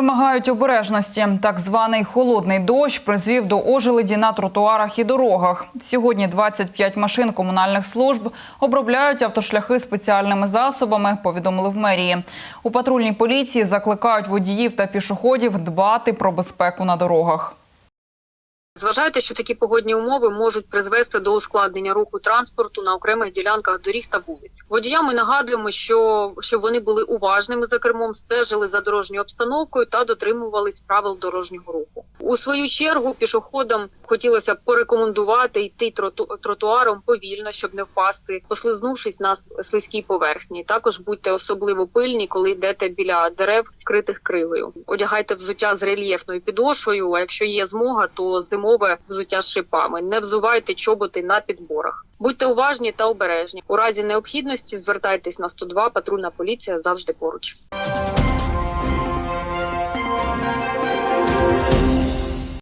вимагають обережності. Так званий холодний дощ призвів до ожеледі на тротуарах і дорогах. Сьогодні 25 машин комунальних служб обробляють автошляхи спеціальними засобами. Повідомили в мерії. У патрульній поліції закликають водіїв та пішоходів дбати про безпеку на дорогах. Зважайте, що такі погодні умови можуть призвести до ускладнення руху транспорту на окремих ділянках доріг та вулиць. Водіям ми нагадуємо, що щоб вони були уважними за кермом, стежили за дорожньою обстановкою та дотримувались правил дорожнього руху. У свою чергу пішоходам хотілося б порекомендувати йти троту- тротуаром повільно, щоб не впасти, послизнувшись на слизькій поверхні. Також будьте особливо пильні, коли йдете біля дерев, вкритих кривою. Одягайте взуття з рельєфною підошвою. А якщо є змога, то зимове взуття з шипами. Не взувайте чоботи на підборах. Будьте уважні та обережні. У разі необхідності звертайтесь на 102, патрульна поліція завжди поруч.